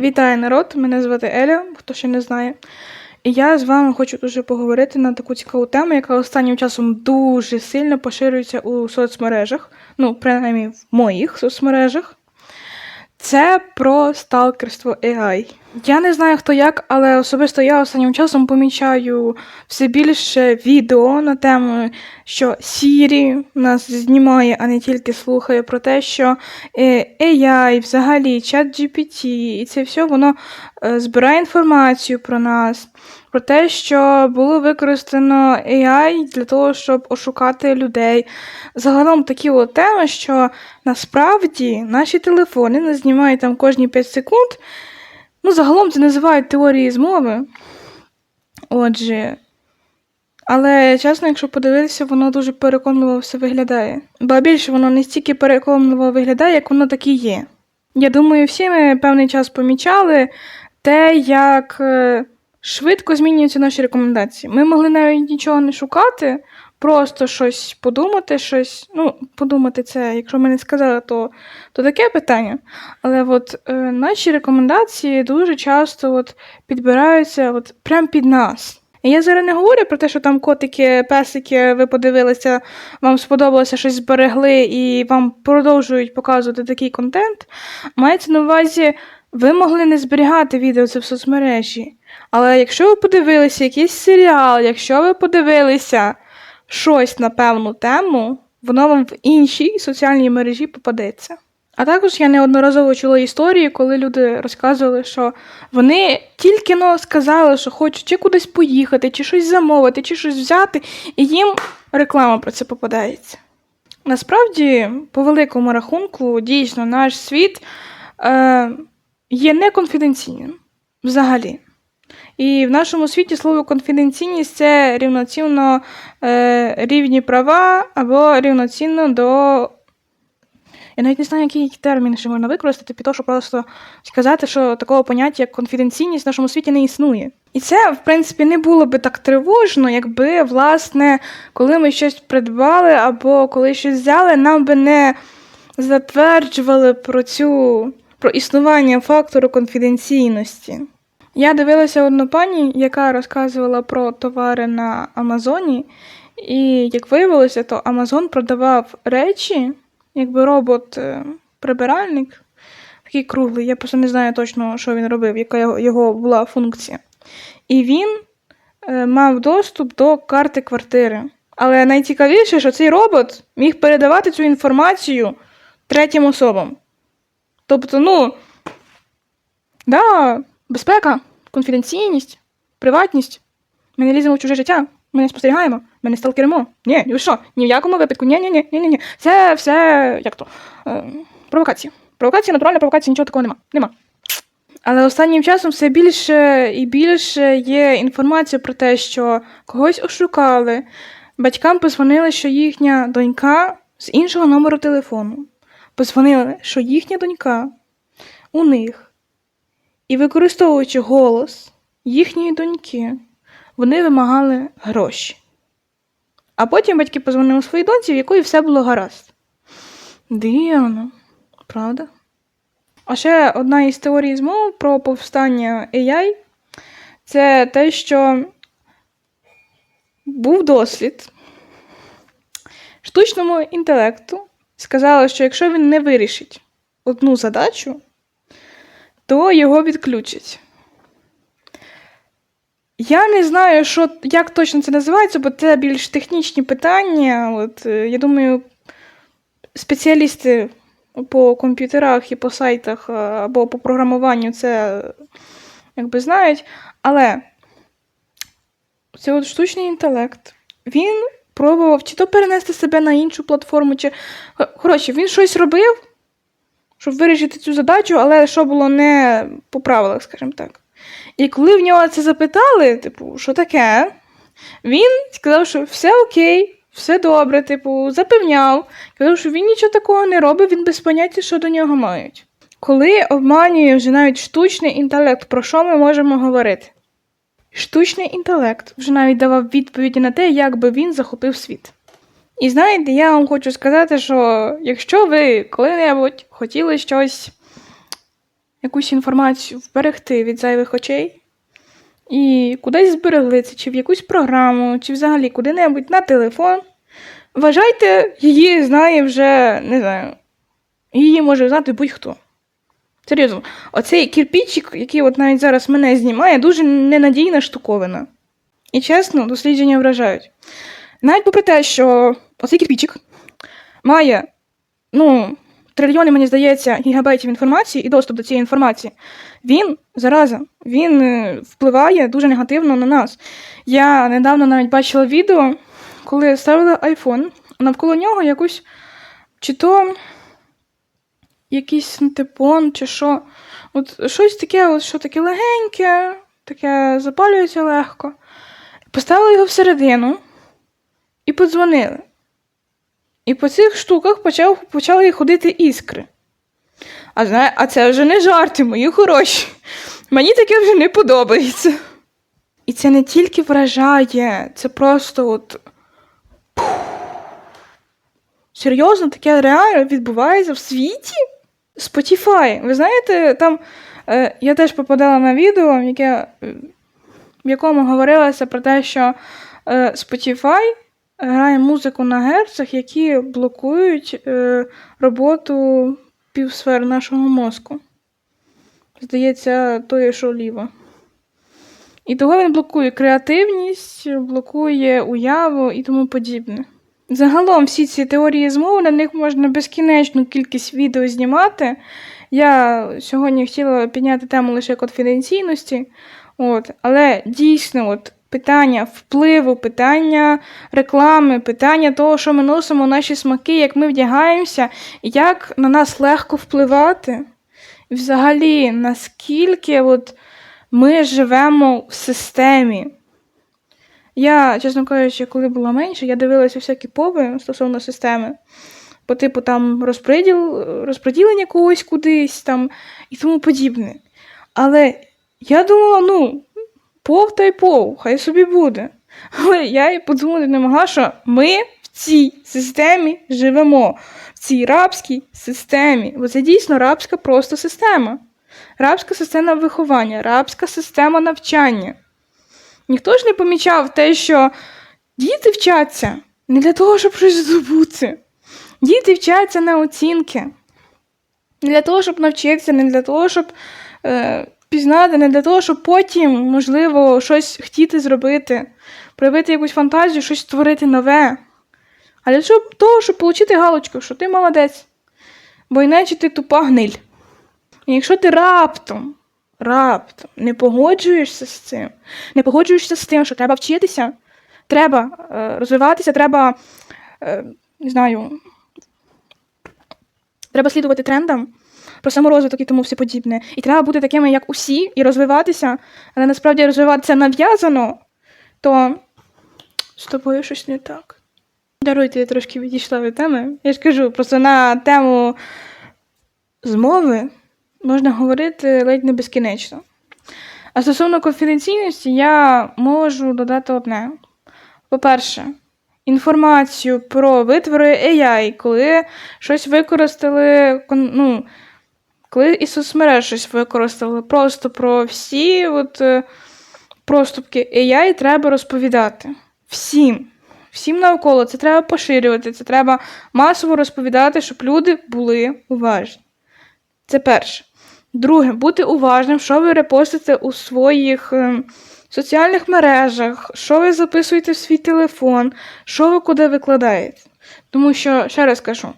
Вітаю народ! Мене звати Еля, хто ще не знає. І я з вами хочу дуже поговорити на таку цікаву тему, яка останнім часом дуже сильно поширюється у соцмережах, ну, принаймні в моїх соцмережах. Це про сталкерство AI. Я не знаю хто як, але особисто я останнім часом помічаю все більше відео на тему, що Siri нас знімає, а не тільки слухає, про те, що е, AI, взагалі, чат GPT, і це все воно е, збирає інформацію про нас, про те, що було використано AI для того, щоб ошукати людей. Загалом такі от теми, що насправді наші телефони нас знімають там кожні 5 секунд. Ну, загалом це називають теорії змови. Отже. Але чесно, якщо подивитися, воно дуже переконливо все виглядає. Ба більше воно не стільки переконливо виглядає, як воно так і є. Я думаю, всі ми певний час помічали те, як е, швидко змінюються наші рекомендації. Ми могли навіть нічого не шукати, просто щось подумати, щось. Ну, подумати це, якщо ми сказали, то, то таке питання. Але от е, наші рекомендації дуже часто от, підбираються от, прямо під нас. І я зараз не говорю про те, що там котики, песики, ви подивилися, вам сподобалося щось зберегли і вам продовжують показувати такий контент. Мається на увазі, ви могли не зберігати відео це в соцмережі. Але якщо ви подивилися якийсь серіал, якщо ви подивилися щось на певну тему, воно вам в іншій соціальній мережі попадеться. А також я неодноразово чула історії, коли люди розказували, що вони тільки но сказали, що хочуть чи кудись поїхати, чи щось замовити, чи щось взяти, і їм реклама про це попадається. Насправді, по великому рахунку, дійсно, наш світ е, є неконфіденційним взагалі. І в нашому світі слово конфіденційність це рівноцінно е, рівні права або рівноцінно до. Я навіть не знаю, який термін ще можна використати, під того, щоб просто сказати, що такого поняття, як конфіденційність в нашому світі не існує. І це, в принципі, не було би так тривожно, якби, власне, коли ми щось придбали або коли щось взяли, нам би не затверджували про цю про існування фактору конфіденційності. Я дивилася одну пані, яка розказувала про товари на Амазоні, і як виявилося, то Амазон продавав речі, якби робот-прибиральник, такий круглий, я просто не знаю точно, що він робив, яка його, його була функція. І він е, мав доступ до карти квартири. Але найцікавіше, що цей робот міг передавати цю інформацію третім особам. Тобто, ну, да, безпека, конфіденційність, приватність. Ми не ліземо в чуже життя, ми не спостерігаємо, ми не сталкеримо. Ні, ви що? Ні в якому випадку, ні, ні, ні, ні, ні, ні. Це все як то? Е, провокація. Провокація, натуральна провокація, нічого такого нема. Нема. Але останнім часом все більше і більше є інформація про те, що когось ошукали. Батькам позвонили, що їхня донька з іншого номеру телефону. Позвонили, що їхня донька у них. І використовуючи голос їхньої доньки, вони вимагали гроші. А потім батьки позвонили своїй доньці, в якої все було гаразд. Дивно, правда? А ще одна із теорій змов про повстання AI це те, що був дослід штучному інтелекту. Сказали, що якщо він не вирішить одну задачу, то його відключать. Я не знаю, що, як точно це називається, бо це більш технічні питання. От, е, Я думаю, спеціалісти по комп'ютерах і по сайтах е, або по програмуванню це якби знають. Але цей от штучний інтелект, він пробував чи то перенести себе на іншу платформу, чи. Коротше, він щось робив, щоб вирішити цю задачу, але що було не по правилах, скажімо так. І коли в нього це запитали, типу, що таке, він сказав, що все окей, все добре, типу, запевняв, казав, що він нічого такого не робить, він без поняття, що до нього мають. Коли обманює вже навіть штучний інтелект, про що ми можемо говорити? Штучний інтелект вже навіть давав відповіді на те, як би він захопив світ. І знаєте, я вам хочу сказати, що якщо ви коли-небудь хотіли щось якусь інформацію вберегти від зайвих очей і кудись зберегли це, чи в якусь програму, чи взагалі куди-небудь на телефон, вважайте, її знає вже, не знаю, її може знати будь-хто. Серйозно, оцей кирпичик, який от навіть зараз мене знімає, дуже ненадійна штуковина. І чесно, дослідження вражають. Навіть попри те, що оцей кирпичик має, ну, трильйони, мені здається, гігабайтів інформації і доступ до цієї інформації, він, зараза, він е, впливає дуже негативно на нас. Я недавно навіть бачила відео, коли ставили iPhone, а навколо нього якусь чи то якийсь синтепон, чи що. От щось таке, от, що таке легеньке, таке запалюється легко. Поставили його всередину і подзвонили. І по цих штуках почав, почали ходити іскри. А, а це вже не жарти, мої хороші. Мені таке вже не подобається. І це не тільки вражає, це просто от. Серйозно, таке реально відбувається в світі? Spotify. Ви знаєте, там е, я теж попадала на відео, яке, в якому говорилося про те, що е, Spotify грає музику на герцах, які блокують е, роботу півсфер нашого мозку. Здається, то, що ліво. І того він блокує креативність, блокує уяву і тому подібне. Загалом всі ці теорії змови, на них можна безкінечну кількість відео знімати. Я сьогодні хотіла підняти тему лише конфіденційності, от, але дійсно от, питання впливу, питання реклами, питання того, що ми носимо наші смаки, як ми вдягаємося, як на нас легко впливати. І взагалі, наскільки от, ми живемо в системі. Я, чесно кажучи, коли була менше, я дивилася всякі пови стосовно системи. По типу там розподіл, розподілення когось кудись там і тому подібне. Але я думала, ну, пов та й пов, хай собі буде. Але я і подумати не могла, що ми в цій системі живемо, в цій рабській системі. Бо це дійсно рабська просто система. Рабська система виховання, рабська система навчання. Ніхто ж не помічав те, що діти вчаться не для того, щоб щось здобути. Діти вчаться на оцінки. Не для того, щоб навчитися, не для того, щоб е, пізнати, не для того, щоб потім, можливо, щось хотіти зробити, проявити якусь фантазію, щось створити нове. А для того, щоб отримати галочку, що ти молодець. Бо іначе ти тупа гниль. І якщо ти раптом, раптом не погоджуєшся з цим, не погоджуєшся з тим, що треба вчитися, треба е, розвиватися, треба, е, не знаю, треба слідувати трендам про саморозвиток і тому все подібне. І треба бути такими, як усі, і розвиватися, але насправді розвиватися нав'язано, то з тобою щось не так. Даруйте, я трошки відійшла від теми. Я ж кажу, просто на тему змови можна говорити ледь не безкінечно. А стосовно конфіденційності, я можу додати одне. По-перше, інформацію про витвори AI, коли щось використали, ну, коли і соцмереж щось використали, просто про всі от, е, проступки AI треба розповідати. Всім. Всім навколо це треба поширювати, це треба масово розповідати, щоб люди були уважні. Це перше. Друге, бути уважним, що ви репостите у своїх е, соціальних мережах, що ви записуєте в свій телефон, що ви куди викладаєте. Тому що, ще раз кажу,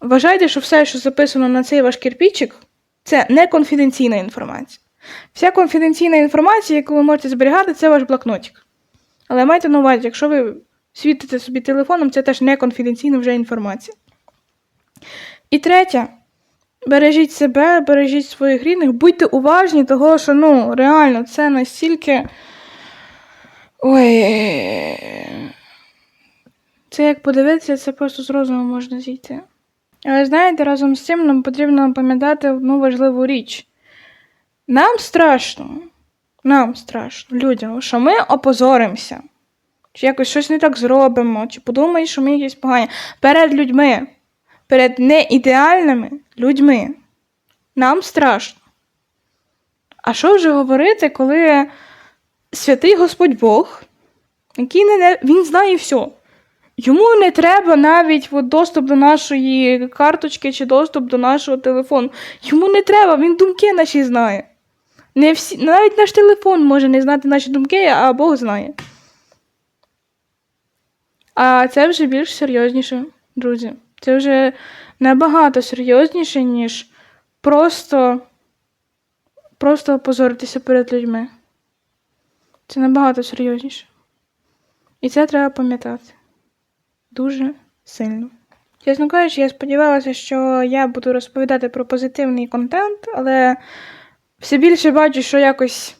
вважайте, що все, що записано на цей ваш кирпичик, це не конфіденційна інформація. Вся конфіденційна інформація, яку ви можете зберігати, це ваш блокнотик. Але майте на увазі, якщо ви світите собі телефоном, це теж не конфіденційна вже інформація. І третє, бережіть себе, бережіть своїх рідних, будьте уважні, того, що ну, реально це настільки. Ой. Це як подивитися, це просто з розуму можна зійти. Але знаєте, разом з цим нам потрібно пам'ятати одну важливу річ. Нам страшно, нам страшно, людям, що ми опозоримося, чи якось щось не так зробимо, чи подумають, що ми якісь погані. Перед людьми, перед неідеальними людьми. Нам страшно. А що вже говорити, коли святий Господь Бог, який не, він знає все. Йому не треба навіть от, доступ до нашої карточки чи доступ до нашого телефону. Йому не треба, він думки наші знає. Не всі, навіть наш телефон може не знати наші думки, а Бог знає. А це вже більш серйозніше, друзі. Це вже набагато серйозніше, ніж просто, просто опозоритися перед людьми. Це набагато серйозніше. І це треба пам'ятати. Дуже сильно. Чесно кажучи, я сподівалася, що я буду розповідати про позитивний контент, але все більше бачу, що якось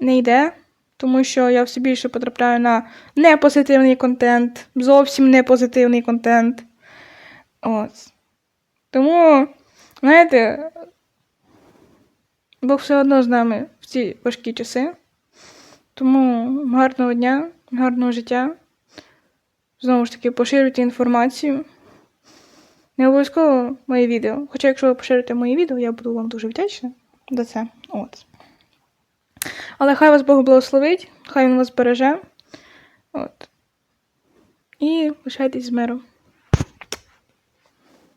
не йде, тому що я все більше потрапляю на непозитивний контент, зовсім непозитивний контент. От. Тому, знаєте, Бог все одно з нами в ці важкі часи. Тому гарного дня, гарного життя. Знову ж таки, поширюйте інформацію. Не обов'язково моє відео. Хоча, якщо ви поширите моє відео, я буду вам дуже вдячна за це. От. Але хай вас Бог благословить, хай він вас береже. От. І лишайтесь з миром.